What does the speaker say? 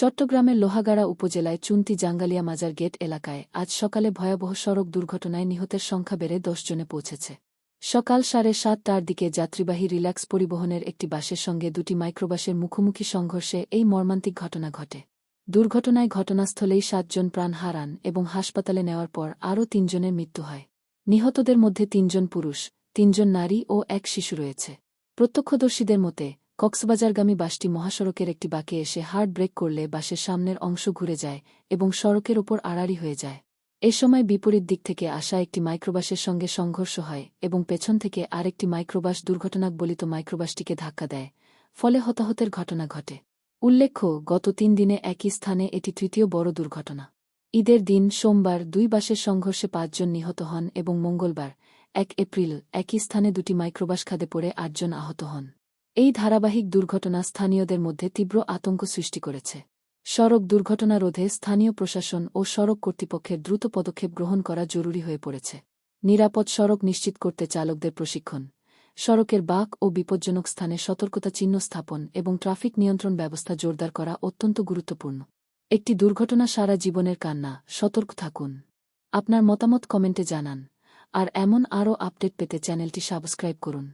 চট্টগ্রামের লোহাগাড়া উপজেলায় চুন্তি জাঙ্গালিয়া মাজার গেট এলাকায় আজ সকালে ভয়াবহ সড়ক দুর্ঘটনায় নিহতের সংখ্যা বেড়ে জনে পৌঁছেছে। সকাল সাড়ে সাতটার দিকে যাত্রীবাহী রিল্যাক্স পরিবহনের একটি বাসের সঙ্গে দুটি মাইক্রোবাসের মুখোমুখি সংঘর্ষে এই মর্মান্তিক ঘটনা ঘটে। দুর্ঘটনায় ঘটনাস্থলেই সাতজন প্রাণ হারান এবং হাসপাতালে নেওয়ার পর আরও তিনজনের মৃত্যু হয়। নিহতদের মধ্যে তিনজন পুরুষ, তিনজন নারী ও এক শিশু রয়েছে। প্রত্যক্ষদর্শীদের মতে কক্সবাজারগামী বাসটি মহাসড়কের একটি বাঁকে এসে হার্ড ব্রেক করলে বাসের সামনের অংশ ঘুরে যায় এবং সড়কের ওপর আড়াড়ি হয়ে যায়। এ সময় বিপরীত দিক থেকে আসা একটি মাইক্রোবাসের সঙ্গে সংঘর্ষ হয় এবং পেছন থেকে আরেকটি মাইক্রোবাস দুর্ঘটনাকবলিত মাইক্রোবাসটিকে ধাক্কা দেয়, ফলে হতাহতের ঘটনা ঘটে। উল্লেখ্য, গত তিন দিনে একই স্থানে এটি তৃতীয় বড় দুর্ঘটনা। ঈদের দিন সোমবার দুই বাসের সংঘর্ষে পাঁচজন নিহত হন এবং মঙ্গলবার, এক এপ্রিল, একই স্থানে দুটি মাইক্রোবাস খাদে পড়ে আটজন আহত হন। এই ধারাবাহিক দুর্ঘটনা স্থানীয়দের মধ্যে তীব্র আতঙ্ক সৃষ্টি করেছে। সড়ক দুর্ঘটনা রোধে স্থানীয় প্রশাসন ও সড়ক কর্তৃপক্ষের দ্রুত পদক্ষেপ গ্রহণ করা জরুরি হয়ে পড়েছে। নিরাপদ সড়ক নিশ্চিত করতে চালকদের প্রশিক্ষণ, সড়কের বাক ও বিপজ্জনক স্থানে সতর্কতা চিহ্ন স্থাপন এবং ট্রাফিক নিয়ন্ত্রণ ব্যবস্থা জোরদার করা অত্যন্ত গুরুত্বপূর্ণ। একটি দুর্ঘটনা সারা জীবনের কান্না, সতর্ক থাকুন। আপনার মতামত কমেন্টে জানান, আর এমন আরও আপডেট পেতে চ্যানেলটি সাবস্ক্রাইব করুন।